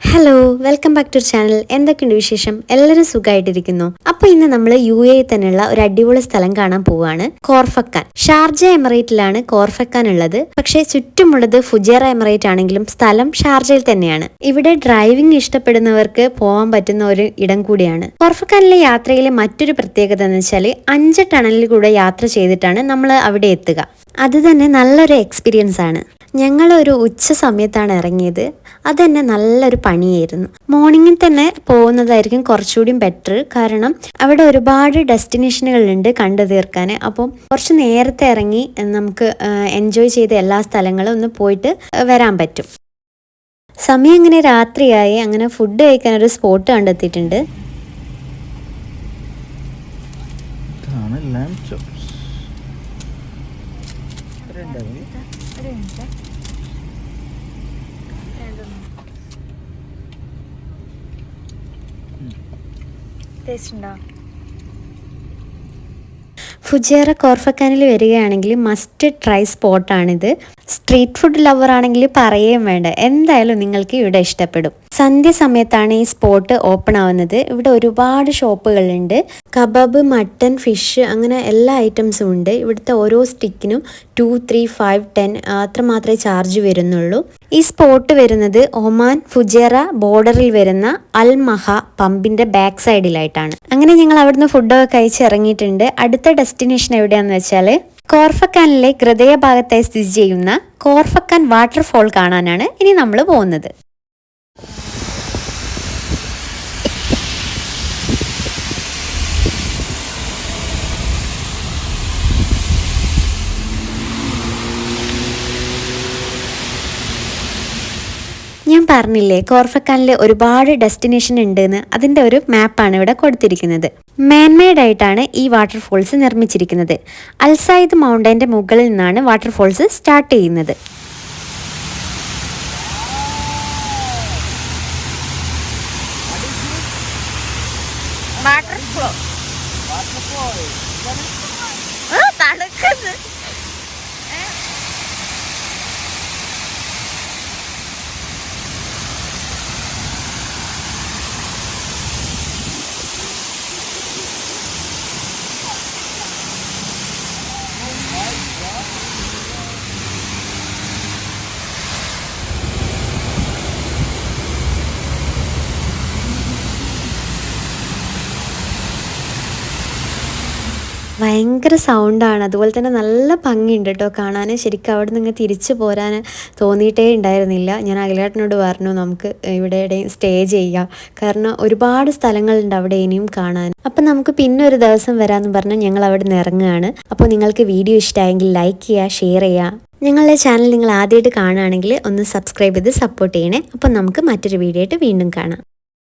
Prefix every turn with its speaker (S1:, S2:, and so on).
S1: Hello welcome back to channel എന്തൊക്കെയുണ്ട് വിശേഷം? എല്ലാവരും സുഖമായിട്ടിരിക്കുന്നു. അപ്പൊ ഇന്ന് നമ്മൾ യു എ തന്നെയുള്ള ഒരു അടിപൊളി സ്ഥലം കാണാൻ പോവുകയാണ്. കോർഫക്കാൻ. ഷാർജ എമിറേറ്റിലാണ് കോർഫക്കാൻ ഉള്ളത്. പക്ഷേ ചുറ്റുമുള്ളത് ഫുജേറ എമിറേറ്റ് ആണെങ്കിലും സ്ഥലം ഷാർജയിൽ തന്നെയാണ്. ഇവിടെ ഡ്രൈവിംഗ് ഇഷ്ടപ്പെടുന്നവർക്ക് പോകാൻ പറ്റുന്ന ഒരു ഇടം കൂടിയാണ്. കോർഫക്കാനിലെ യാത്രയിലെ മറ്റൊരു പ്രത്യേകത എന്ന് വെച്ചാൽ അഞ്ച് ടണലിൽ കൂടെ യാത്ര ചെയ്തിട്ടാണ് നമ്മൾ അവിടെ എത്തുക. അത് തന്നെ നല്ലൊരു എക്സ്പീരിയൻസ് ആണ്. ഞങ്ങൾ ഒരു ഉച്ച സമയത്താണ് ഇറങ്ങിയത്. അത് തന്നെ നല്ലൊരു പണിയായിരുന്നു. മോർണിംഗിൽ തന്നെ പോകുന്നതായിരിക്കും കുറച്ചുകൂടിയും ബെറ്റർ കാരണം അവിടെ ഒരുപാട് ഡെസ്റ്റിനേഷനുകളുണ്ട് കണ്ടു തീർക്കാൻ അപ്പം കുറച്ച് നേരത്തെ ഇറങ്ങി നമുക്ക് എൻജോയ് ചെയ്ത എല്ലാ സ്ഥലങ്ങളും ഒന്ന് പോയിട്ട് വരാൻ പറ്റും. സമയം ഇങ്ങനെ രാത്രിയായി? അങ്ങനെ ഫുഡ് കഴിക്കാൻ ഒരു സ്പോട്ട് കണ്ടെത്തിയിട്ടുണ്ട്.
S2: lamb.
S1: ഫുജേറ കോർഫക്കാനിൽ വരികയാണെങ്കിൽ മസ്റ്റ് ട്രൈ സ്പോട്ടാണിത് സ്ട്രീറ്റ് ഫുഡ് ലവർ ആണെങ്കിൽ പറയുകയും വേണ്ട. എന്തായാലും നിങ്ങൾക്ക് ഇവിടെ ഇഷ്ടപ്പെടും. സന്ധ്യ സമയത്താണ് ഈ സ്പോട്ട് ഓപ്പൺ ആവുന്നത്. ഇവിടെ ഒരുപാട് ഷോപ്പുകളുണ്ട് കബാബ് മട്ടൻ ഫിഷ് അങ്ങനെ എല്ലാ ഐറ്റംസും ഉണ്ട്. ഇവിടുത്തെ ഓരോ സ്റ്റിക്കിനും ടു ത്രീ ഫൈവ് ടെൻ അത്ര മാത്രമേ ചാർജ് വരുന്നുള്ളൂ. ഈ സ്പോട്ട് വരുന്നത് ഒമാൻ ഫുജേറ ബോർഡറിൽ വരുന്ന അൽ മഹ പമ്പിന്റെ ബാക്ക് സൈഡിലായിട്ടാണ് അങ്ങനെ ഞങ്ങൾ അവിടുന്ന് ഫുഡൊക്കെ കഴിച്ച് ഇറങ്ങിയിട്ടുണ്ട്. അടുത്ത ഡെസ്റ്റിനേഷൻ എവിടെയാന്ന് വെച്ചാൽ കോർഫക്കാനിലെ ഹൃദയഭാഗത്തായി സ്ഥിതി ചെയ്യുന്ന കോർഫക്കാൻ വാട്ടർഫോൾ കാണാനാണ് ഇനി നമ്മൾ പോകുന്നത്. ഞാൻ പറഞ്ഞില്ലേ കോർഫക്കാനിലെ ഒരുപാട് ഡെസ്റ്റിനേഷൻ ഉണ്ടെന്ന് അതിന്റെ ഒരു മാപ്പാണ് ഇവിടെ കൊടുത്തിരിക്കുന്നത്. മാൻമെയ്ഡ് ആയിട്ടാണ് ഈ വാട്ടർഫോൾസ് നിർമ്മിച്ചിരിക്കുന്നത്. അൽസായിദ് മൗണ്ടന്റെ മുകളിൽ നിന്നാണ് വാട്ടർഫോൾസ് സ്റ്റാർട്ട് ചെയ്യുന്നത്.
S3: വാട്ടർ ഫ്ലോ
S1: ഭയങ്കര സൗണ്ടാണ് അതുപോലെ തന്നെ നല്ല ഭംഗിയുണ്ട് കേട്ടോ കാണാൻ ശരിക്കും അവിടെ നിന്ന് തിരിച്ചു പോരാൻ തോന്നിയിട്ടേ ഉണ്ടായിരുന്നില്ല. ഞാൻ അഖിലേട്ടനോട് പറഞ്ഞു നമുക്ക് ഇവിടെ എവിടെയും സ്റ്റേ ചെയ്യാം. കാരണം ഒരുപാട് സ്ഥലങ്ങളുണ്ട് അവിടെ ഇനിയും കാണാൻ അപ്പം നമുക്ക് പിന്നെ ഒരു ദിവസം വരാമെന്ന് പറഞ്ഞാൽ ഞങ്ങൾ അവിടെ നിന്ന് ഇറങ്ങുകയാണ്. അപ്പോൾ നിങ്ങൾക്ക് വീഡിയോ ഇഷ്ടമായെങ്കിൽ ലൈക്ക് ചെയ്യുക ഷെയർ ചെയ്യുക. ഞങ്ങളുടെ ചാനൽ നിങ്ങൾ ആദ്യമായിട്ട് കാണുകയാണെങ്കിൽ ഒന്ന് സബ്സ്ക്രൈബ് ചെയ്ത് സപ്പോർട്ട് ചെയ്യണേ. അപ്പം നമുക്ക് മറ്റൊരു വീഡിയോ ആയിട്ട് വീണ്ടും കാണാം.